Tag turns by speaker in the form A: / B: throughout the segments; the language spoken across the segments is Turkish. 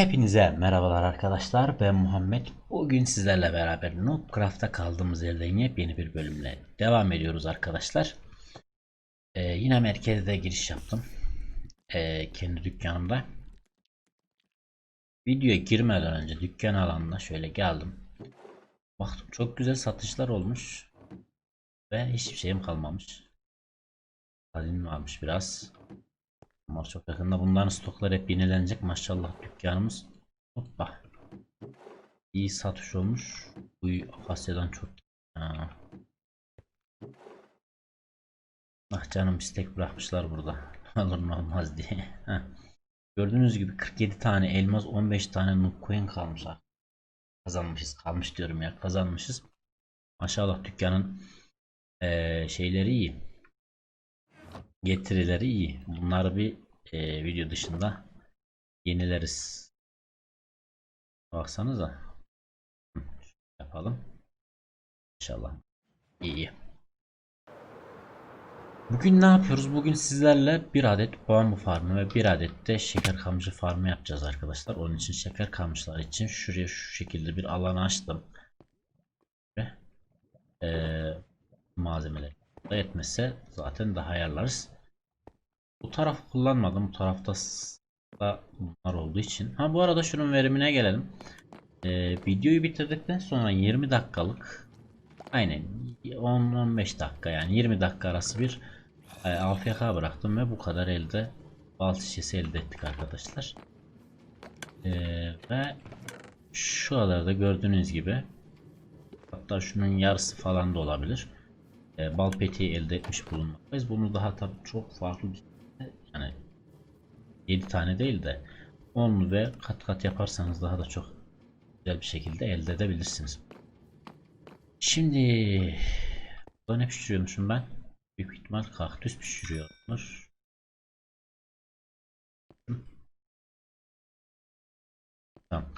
A: Hepinize merhabalar arkadaşlar. Ben Muhammed. Bugün sizlerle beraber Noobcraft'ta kaldığımız yerden yepyeni bir bölümle devam ediyoruz arkadaşlar. Ee, yine merkezde giriş yaptım. Ee, kendi dükkanımda. Videoya girmeden önce dükkan alanına şöyle geldim. Baktım çok güzel satışlar olmuş. Ve hiçbir şeyim kalmamış. Halim varmış biraz. Ama çok yakında bunların stoklar hep yenilenecek maşallah dükkanımız. Hoppa. İyi satış olmuş. Bu Akasya'dan çok. Ha. Ah canım istek bırakmışlar burada. Olur mu olmaz diye. Gördüğünüz gibi 47 tane elmas 15 tane noob coin kalmış. Kazanmışız. Kalmış diyorum ya kazanmışız. Maşallah dükkanın eee, şeyleri iyi getirileri iyi. Bunları bir e, video dışında yenileriz. Baksanıza. Yapalım. İnşallah. İyi. Bugün ne yapıyoruz? Bugün sizlerle bir adet bambu farmı ve bir adet de şeker kamışı farmı yapacağız arkadaşlar. Onun için şeker kamışlar için şuraya şu şekilde bir alan açtım. Ve e, malzemeleri da etmese zaten daha ayarlarız. Bu taraf kullanmadım. Bu tarafta da bunlar olduğu için. Ha bu arada şunun verimine gelelim. Ee, videoyu bitirdikten sonra 20 dakikalık aynen 10-15 dakika yani 20 dakika arası bir e, AFK bıraktım ve bu kadar elde bal şişesi elde ettik arkadaşlar. Ee, ve şu da gördüğünüz gibi hatta şunun yarısı falan da olabilir e, bal peteği elde etmiş bulunmaktayız. Bunu daha tabii çok farklı bir 7 tane değil de 10 ve kat kat yaparsanız daha da çok güzel bir şekilde elde edebilirsiniz. Şimdi burada ne pişiriyormuşum ben? Büyük ihtimal kaktüs pişiriyormuş. Tamam.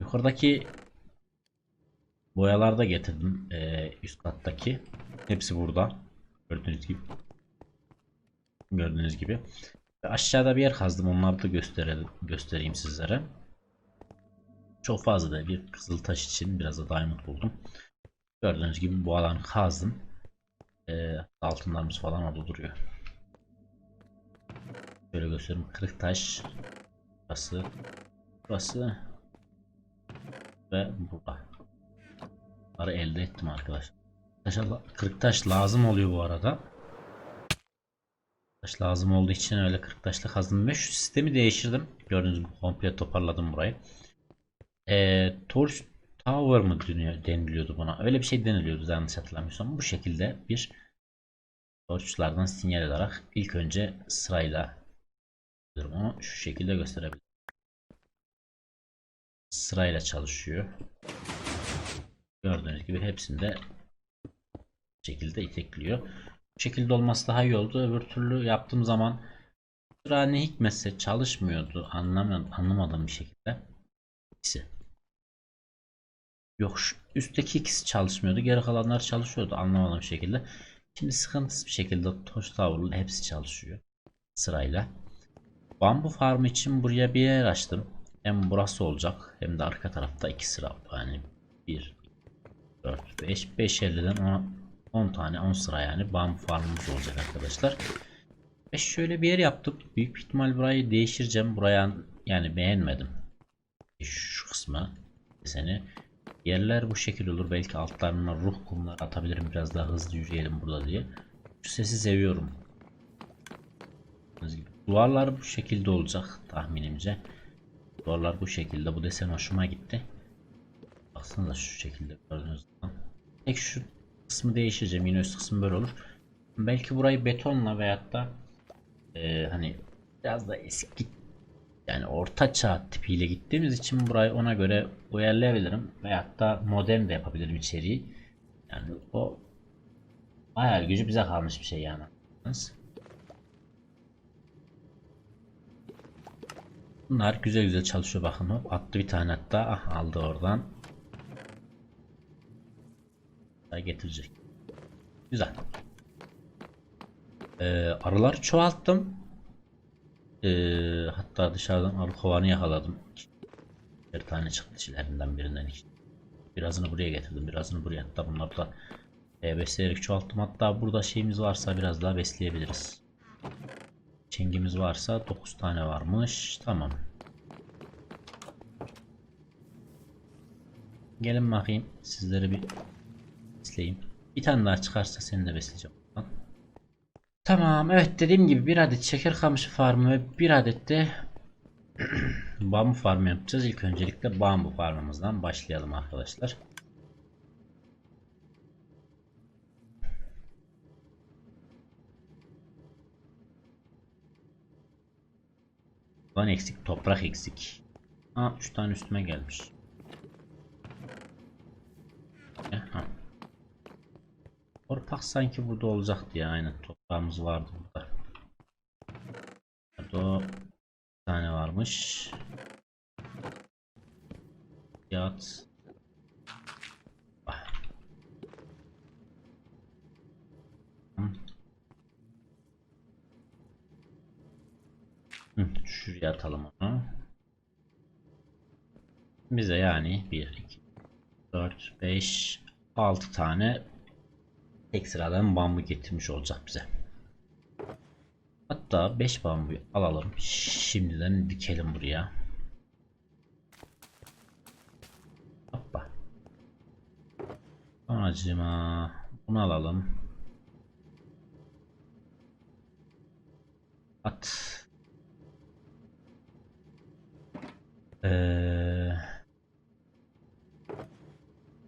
A: Yukarıdaki boyalar da getirdim. Ee, üst kattaki. Hepsi burada. Gördüğünüz gibi. Gördüğünüz gibi. Aşağıda bir yer kazdım. Onları da göstereyim sizlere. Çok fazla da bir kızıl taş için biraz da diamond buldum. Gördüğünüz gibi bu alanı kazdım. Ee, altınlarımız falan orada duruyor. Şöyle göstereyim. Kırık taş. Burası. Burası. Ve burada. Bunları elde ettim arkadaşlar. Kırık taş lazım oluyor bu arada. Taş lazım olduğu için öyle kırık taşla kazdım ve şu sistemi değiştirdim. Gördüğünüz gibi komple toparladım burayı. Ee, Torch Tower mı deniliyordu buna? Öyle bir şey deniliyordu yanlış hatırlamıyorsam. Bu şekilde bir torçlardan sinyal alarak ilk önce sırayla onu şu şekilde gösterebilirim. Sırayla çalışıyor. Gördüğünüz gibi hepsinde şekilde itekliyor. Bu şekilde olması daha iyi oldu. Öbür türlü yaptığım zaman sıra ne hikmetse çalışmıyordu. Anlamadım, anlamadığım bir şekilde. İkisi. Yok şu üstteki ikisi çalışmıyordu. Geri kalanlar çalışıyordu anlamadığım şekilde. Şimdi sıkıntısız bir şekilde Toş Tower'ın hepsi çalışıyor. Sırayla. Bambu farm için buraya bir yer açtım. Hem burası olacak hem de arka tarafta iki sıra yani 1 4 5 5 elliden 10 10 tane 10 sıra yani bambu farmımız olacak arkadaşlar. Ve şöyle bir yer yaptık. Büyük ihtimal burayı değiştireceğim. Buraya yani beğenmedim. Şu kısmı deseni. Yerler bu şekil olur. Belki altlarına ruh kumlar atabilirim. Biraz daha hızlı yürüyelim burada diye. Şu sesi seviyorum. Duvarlar bu şekilde olacak tahminimce. Duvarlar bu şekilde. Bu desen hoşuma gitti. Baksanıza şu şekilde gördüğünüz zaman. Tek şu kısmı değiştireceğim. Yine üst kısmı böyle olur. Belki burayı betonla veyahut da e, hani biraz da eski yani orta çağ tipiyle gittiğimiz için burayı ona göre uyarlayabilirim. Veyahut da modern de yapabilirim içeriği. Yani o hayal gücü bize kalmış bir şey yani. Bunlar güzel güzel çalışıyor bakın hop attı bir tane hatta ah, aldı oradan. Daha getirecek. Güzel. Ee, arıları çoğalttım. Ee, hatta dışarıdan arı kovanı yakaladım. Bir tane çıktı içlerinden birinden. Birazını buraya getirdim. Birazını buraya. Hatta bunları da e, besleyerek çoğalttım. Hatta burada şeyimiz varsa biraz daha besleyebiliriz. Çengimiz varsa 9 tane varmış. Tamam. Gelin bakayım. Sizleri bir besleyeyim. Bir tane daha çıkarsa seni de besleyeceğim. Tamam. Evet dediğim gibi bir adet şeker kamışı farmı ve bir adet de bambu farmı yapacağız. İlk öncelikle bambu farmımızdan başlayalım arkadaşlar. Lan eksik toprak eksik. Ha 3 tane üstüme gelmiş. Aha. Torpak sanki burada olacaktı ya aynen toprağımız vardı burada. Burada bir tane varmış. Yat. Ah. Şuraya atalım onu. Bize yani 1, 2, 4, 5, 6 tane ekstradan bambu getirmiş olacak bize. Hatta 5 bambu alalım. Şimdiden dikelim buraya. Hoppa. Sonracığıma bunu alalım. At. Ee,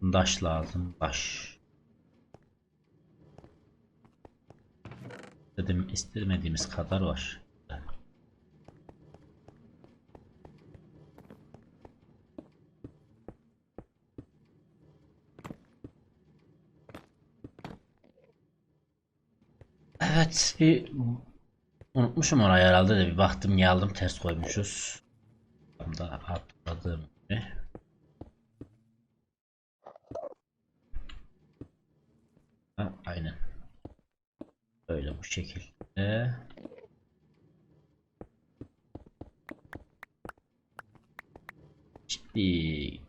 A: Daş lazım. Daş. İstemediğimiz kadar var. Evet bir unutmuşum orayı herhalde de bir baktım geldim ters koymuşuz. Tam da. Ha, aynen. Bu şekilde. Şimdi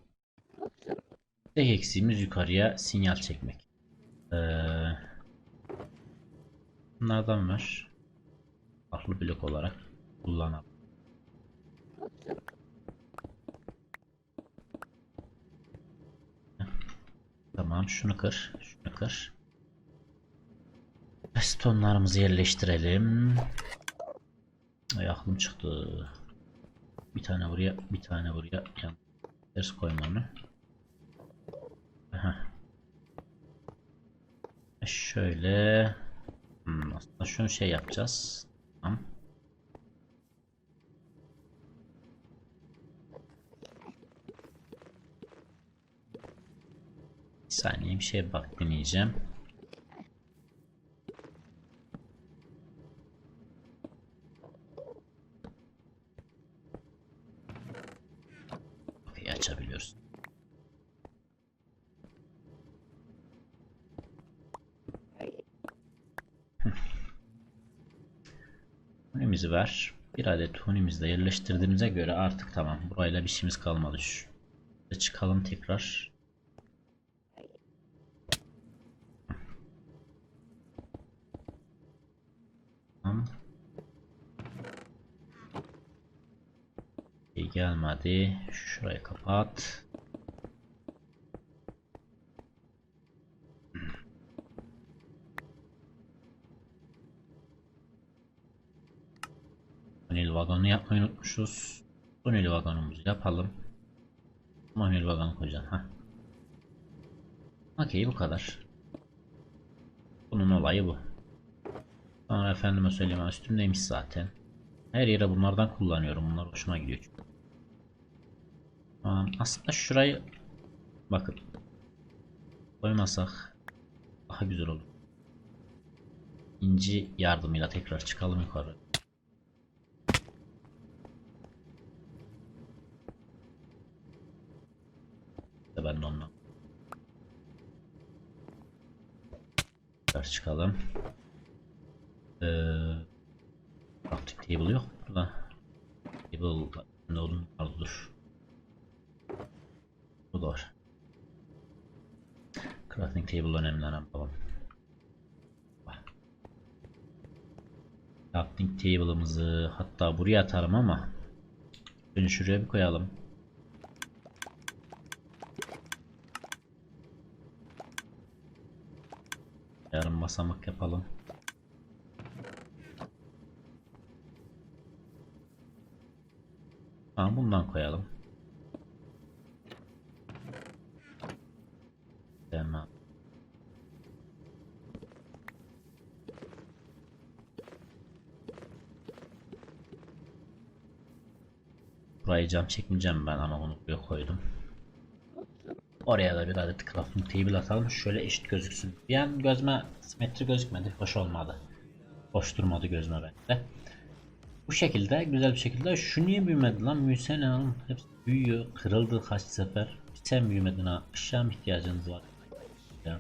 A: tek eksiğimiz yukarıya sinyal çekmek. Ee, bunlardan var. Farklı blok olarak kullanalım. Tamam şunu kır. Şunu kır. Pistonlarımızı yerleştirelim. Ay aklım çıktı. Bir tane buraya, bir tane buraya. Yan ters koymamı. Aha. E Şöyle. Hmm, aslında şunu şey yapacağız. Tamam. Bir saniye bir şeye bak deneyeceğim. Okey açabiliyoruz. Hunimizi ver. Bir adet hunimizi de yerleştirdiğimize göre artık tamam. Burayla bir işimiz kalmadı. Şu. Çıkalım tekrar. Tamam. İyi gelmedi. Şurayı kapat. Manuel vagonu yapmayı unutmuşuz. Manuel vagonumuzu yapalım. Manuel vagonu koyacağım. Ha. Okey bu kadar. Bunun olayı bu. Sonra efendime söyleyeyim üstümdeymiş zaten. Her yere bunlardan kullanıyorum. Bunlar hoşuma gidiyor çünkü. Aslında şurayı bakın koymasak daha güzel olur. İnci yardımıyla tekrar çıkalım yukarı. Ben de ondan. Tekrar çıkalım. Ee, crafting table yok burada. Table ne olun vardı dur. Crafting lan yapalım. Crafting table'ımızı hatta buraya atarım ama Önce şuraya bir koyalım. Yarın basamak yapalım. Tamam bundan koyalım. Tamam. Burayı cam çekmeyeceğim ben ama onu buraya koydum. Oraya da bir adet crafting table atalım. Şöyle eşit gözüksün. Bir an gözme simetri gözükmedi. Hoş olmadı. Hoş durmadı gözme bende. Bu şekilde güzel bir şekilde. Şu niye büyümedi lan? Büyüsene oğlum. Hepsi büyüyor. Kırıldı kaç sefer. Sen büyümedin ha. Mı ihtiyacınız var? Ya.